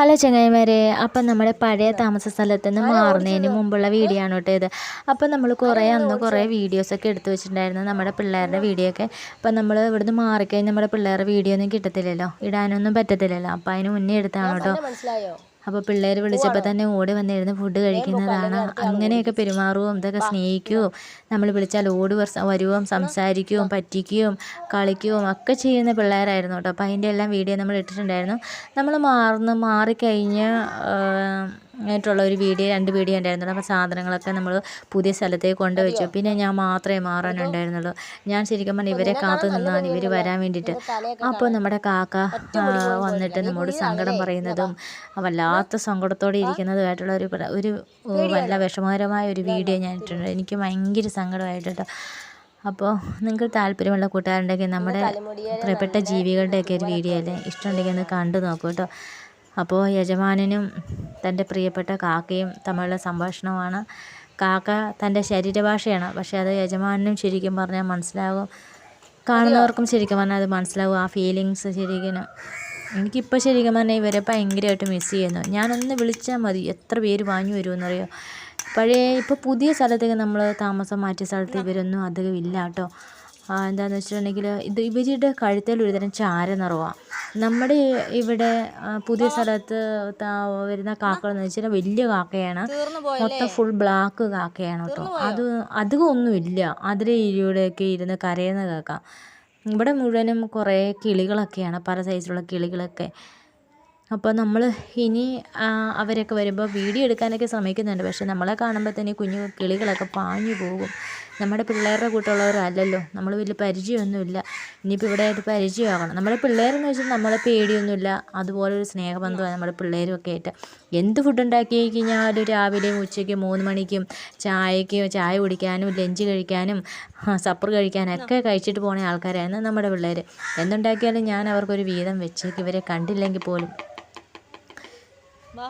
Hello ചങ്ങായിമാരെ അപ്പം നമ്മുടെ പഴയ താമസ സ്ഥലത്ത് നിന്ന് മാറുന്നതിന് മുമ്പുള്ള വീഡിയോ ആണ് കേട്ടോ ഇത്. അപ്പം നമ്മൾ കുറേ അന്ന് കുറേ വീഡിയോസൊക്കെ എടുത്തു വെച്ചിട്ടുണ്ടായിരുന്നു നമ്മുടെ പിള്ളേരുടെ വീഡിയോ ഒക്കെ. അപ്പം നമ്മൾ ഇവിടുന്ന് മാറിക്കഴിഞ്ഞ് നമ്മുടെ പിള്ളേരുടെ വീഡിയോ ഒന്നും കിട്ടത്തില്ലല്ലോ ഇടാനൊന്നും പറ്റത്തില്ലല്ലോ. അപ്പം അതിന് മുന്നേ എടുത്താണ് കേട്ടോ. അപ്പോൾ പിള്ളേർ വിളിച്ചപ്പോൾ തന്നെ ഓടി വന്നിരുന്ന് ഫുഡ് കഴിക്കുന്നതാണ്. അങ്ങനെയൊക്കെ പെരുമാറുകയും ഇതൊക്കെ സ്നേഹിക്കുകയും നമ്മൾ വിളിച്ചാൽ ഓടി വരുവും സംസാരിക്കുകയും പറ്റിക്കുകയും കളിക്കുകയും ഒക്കെ ചെയ്യുന്ന പിള്ളേരായിരുന്നു കേട്ടോ. അപ്പോൾ അതിന്റെ എല്ലാം വീഡിയോ നമ്മൾ ഇട്ടിട്ടുണ്ടായിരുന്നു. നമ്മൾ മാറുന്ന മാറിക്കഴിഞ്ഞ് ആയിട്ടുള്ള ഒരു വീഡിയോ രണ്ട് വീഡിയോ ഉണ്ടായിരുന്നുള്ളൂ. അപ്പോൾ സാധനങ്ങളൊക്കെ നമ്മൾ പുതിയ സ്ഥലത്തേക്ക് കൊണ്ടു വെച്ചു പിന്നെ ഞാൻ മാത്രമേ മാറാനുണ്ടായിരുന്നുള്ളൂ ഞാൻ ശരിക്കും പറഞ്ഞാൽ ഇവരെ കാത്തു നിന്നാണ് ഇവർ വരാൻ വേണ്ടിയിട്ട്. അപ്പോൾ നമ്മുടെ കാക്ക വന്നിട്ട് നമ്മോട് സങ്കടം പറയുന്നതും വല്ലാത്ത സങ്കടത്തോടെ ഇരിക്കുന്നതുമായിട്ടുള്ള ഒരു ഒരു നല്ല വല്ല വിഷമകരമായ ഒരു വീഡിയോ ഞാൻ ഇട്ടിട്ടുണ്ട്. എനിക്ക് ഭയങ്കര സങ്കടമായിട്ടുണ്ട്. അപ്പോൾ നിങ്ങൾക്ക് താല്പര്യമുള്ള കൂട്ടുകാരുണ്ടെങ്കിൽ നമ്മുടെ പ്രിയപ്പെട്ട ജീവികളുടെയൊക്കെ ഒരു വീഡിയോ അല്ലേ? ഇഷ്ടമുണ്ടെങ്കിൽ ഒന്ന് കണ്ടു നോക്കൂ കേട്ടോ. അപ്പോൾ യജമാനനും തന്റെ പ്രിയപ്പെട്ട കാക്കയും തമ്മിലുള്ള സംഭാഷണമാണ്. കാക്ക തന്റെ ശരീരഭാഷയാണ്. പക്ഷേ അത് യജമാനനും ശരിക്കും പറഞ്ഞാൽ മനസ്സിലാകും. കാണുന്നവർക്കും ശരിക്കും പറഞ്ഞാൽ അത് മനസ്സിലാകും. ആ ഫീലിങ്സ് ശരിക്കും എനിക്കിപ്പോൾ ശരിക്കും പറഞ്ഞാൽ ഇവരെ ഭയങ്കരമായിട്ട് മിസ് ചെയ്യുന്നു. ഞാനൊന്ന് വിളിച്ചാൽ മതി. എത്ര പേര് വാങ്ങി വരുമെന്നറിയോ? പഴയ ഇപ്പോൾ പുതിയ സ്ഥലത്തേക്ക് നമ്മൾ താമസം മാറ്റിയ സ്ഥലത്ത് ഇവരൊന്നും അധികം ഇല്ല കേട്ടോ. എന്താണെന്ന് വെച്ചിട്ടുണ്ടെങ്കിൽ ഇത് ഇവരുടെ കഴുത്തിൽ ഒരുതരം ചാര നിറവാണ് നമ്മുടെ ഇവിടെ പുതിയ സ്ഥലത്ത് വരുന്ന കാക്കകളെന്ന് വെച്ചാൽ വലിയ കാക്കയാണ്. മൊത്തം ഫുൾ ബ്ലാക്ക് കാക്കയാണ് കേട്ടോ. അത് അധികം ഒന്നുമില്ല അതിലെ ഇരിയുടെയൊക്കെ ഇരുന്ന് കരയുന്ന കാക്ക. ഇവിടെ മുഴുവനും കുറേ കിളികളൊക്കെയാണ്. പല സൈസിലുള്ള കിളികളൊക്കെ. അപ്പോൾ നമ്മൾ ഇനി അവരൊക്കെ വരുമ്പോൾ വീഡിയോ എടുക്കാനൊക്കെ ശ്രമിക്കുന്നുണ്ട് പക്ഷേ നമ്മളെ കാണുമ്പോൾ തന്നെ കുഞ്ഞു കിളികളൊക്കെ പാഞ്ഞു പോകും. നമ്മുടെ പിള്ളേരുടെ കൂട്ടുള്ളവരല്ലല്ലോ. നമ്മൾ വലിയ പരിചയമൊന്നുമില്ല. ഇനിയിപ്പോൾ ഇവിടെ ആയിട്ട് പരിചയമാകണം. നമ്മുടെ പിള്ളേരെന്ന് വെച്ചാൽ നമ്മളെ പേടിയൊന്നുമില്ല. അതുപോലെ ഒരു സ്നേഹബന്ധമാണ് നമ്മുടെ പിള്ളേരും ഒക്കെ ആയിട്ട്. എന്ത് ഫുഡ് ഉണ്ടാക്കി കഴിഞ്ഞാലും രാവിലെയും ഉച്ചയ്ക്കും മൂന്ന് മണിക്കും ചായയ്ക്ക് ചായ കുടിക്കാനും ലഞ്ച് കഴിക്കാനും സപ്പർ കഴിക്കാനൊക്കെ കഴിച്ചിട്ട് പോണ ആൾക്കാരായിരുന്നു നമ്മുടെ പിള്ളേർ എന്തുണ്ടാക്കിയാലും ഞാൻ അവർക്കൊരു വീതം വെച്ച് ഇവരെ കണ്ടില്ലെങ്കിൽ പോലും വാ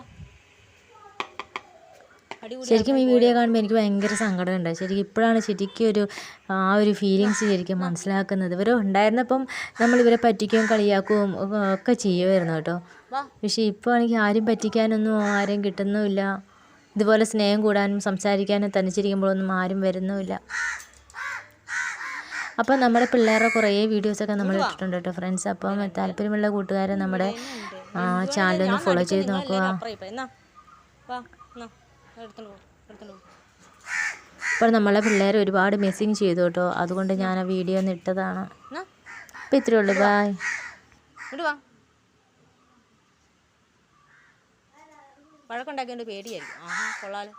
അടിപൊളി ശരിക്കും ഈ വീഡിയോ കാണുമ്പോൾ എനിക്ക് ഭയങ്കര സങ്കടമുണ്ട്. ശരിക്കും ഇപ്പോഴാണ് ശരിക്കും ഒരു ആ ഒരു ഫീലിങ്സ് ശരിക്കും മനസ്സിലാക്കുന്നത്. ഇവർ ഉണ്ടായിരുന്നപ്പം ഇവരെ പറ്റിക്കുകയും കളിയാക്കുകയും ഒക്കെ- ഒക്കെ ചെയ്യുമായിരുന്നു കേട്ടോ. പക്ഷേ ഇപ്പോൾ ആണെങ്കിൽ ആരും പറ്റിക്കാനൊന്നും ആരും കിട്ടുന്നുമില്ല. ഇതുപോലെ സ്നേഹം കൂടാനും സംസാരിക്കാനും തനിച്ചിരിക്കുമ്പോഴൊന്നും ആരും വരുന്നുമില്ല. അപ്പം നമ്മുടെ പിള്ളേരുടെ കുറേ വീഡിയോസൊക്കെ നമ്മൾ ഇട്ടിട്ടുണ്ട് കേട്ടോ ഫ്രണ്ട്സ് അപ്പം താല്പര്യമുള്ള കൂട്ടുകാരെ നമ്മുടെ ചാനലൊന്ന് ഫോളോ ചെയ്ത് നോക്കുക. അപ്പോൾ നമ്മളെ പിള്ളേർ ഒരുപാട് മിസ്സിങ് ചെയ്തു കേട്ടോ. അതുകൊണ്ട് ഞാൻ ആ വീഡിയോ ഒന്ന് ഇട്ടതാണ്. ഇത്രയേ ഉള്ളൂ. ബായ് ഇങ്ങോട്ട് വാ. വഴക്കുണ്ടാക്കിയോണ്ട് പേടിയായിരിക്കും. ആ കൊള്ളാലോ.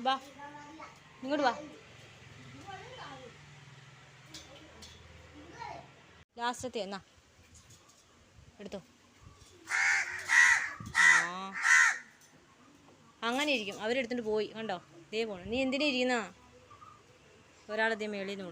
വാ. ഇങ്ങോട്ട് വാ. ലാസ്റ്റത്തെ എന്നാ? എടുത്തോ. ആ. അങ്ങനെ ഇരിക്കും. അവരെടുത്തിട്ട് പോയി. കണ്ടോ? ദേ പോണം. നീ എന്തിനാ ഇരിക്കുന്ന? ഒരാളതേ മേളിൽ നിന്ന്